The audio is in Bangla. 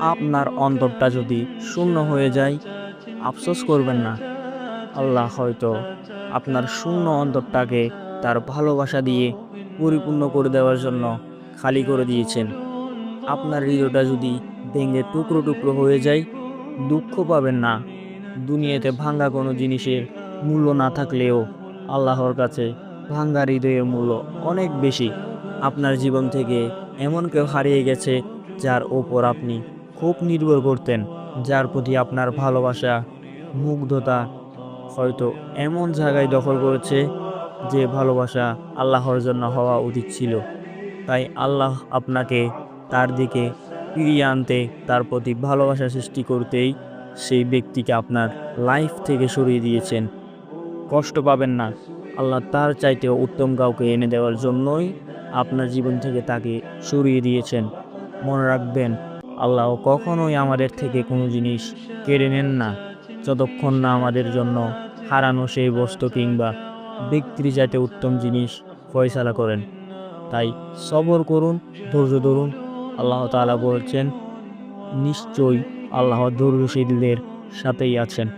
আপনার অন্তরটা যদি শূন্য হয়ে যায়, আফসোস করবেন না। আল্লাহ হয়তো আপনার শূন্য অন্তরটাকে তার ভালোবাসা দিয়ে পরিপূর্ণ করে দেওয়ার জন্য খালি করে দিয়েছেন। আপনার হৃদয়টা যদি ভেঙে টুকরো টুকরো হয়ে যায়, দুঃখ পাবেন না। দুনিয়াতে ভাঙ্গা কোনো জিনিসের মূল্য না থাকলেও আল্লাহর কাছে ভাঙ্গা হৃদয়ের মূল্য অনেক বেশি। আপনার জীবন থেকে এমন কেউ হারিয়ে গেছে, যার ওপর আপনি খুব নির্ভর করতেন, যার প্রতি আপনার ভালোবাসা, মুগ্ধতা হয়তো এমন জায়গায় দখল করেছে যে ভালোবাসা আল্লাহর জন্য হওয়া উচিত ছিল। তাই আল্লাহ আপনাকে তার দিকে ফিরিয়ে আনতে, তার প্রতি ভালোবাসা সৃষ্টি করতেই সেই ব্যক্তিকে আপনার লাইফ থেকে সরিয়ে দিয়েছেন। কষ্ট পাবেন না। আল্লাহ তার চাইতেও উত্তম কাউকে এনে দেওয়ার জন্যই আপনার জীবন থেকে তাকে সরিয়ে দিয়েছেন। মনে রাখবেন আল্লাহ কখনোই আমাদের থেকে কোনো জিনিস কেড়ে নেন না। যতক্ষণ না আমাদের জন্য হারানো সেই বস্তু কিংবা বিক্রি যাতে উত্তম জিনিস ফয়সালা করেন। তাই সবর করুন, ধৈর্য ধরুন। আল্লাহ তালা বলছেন, নিশ্চয়ই আল্লাহ ধৈর্যশীলদের সাথেই আছেন।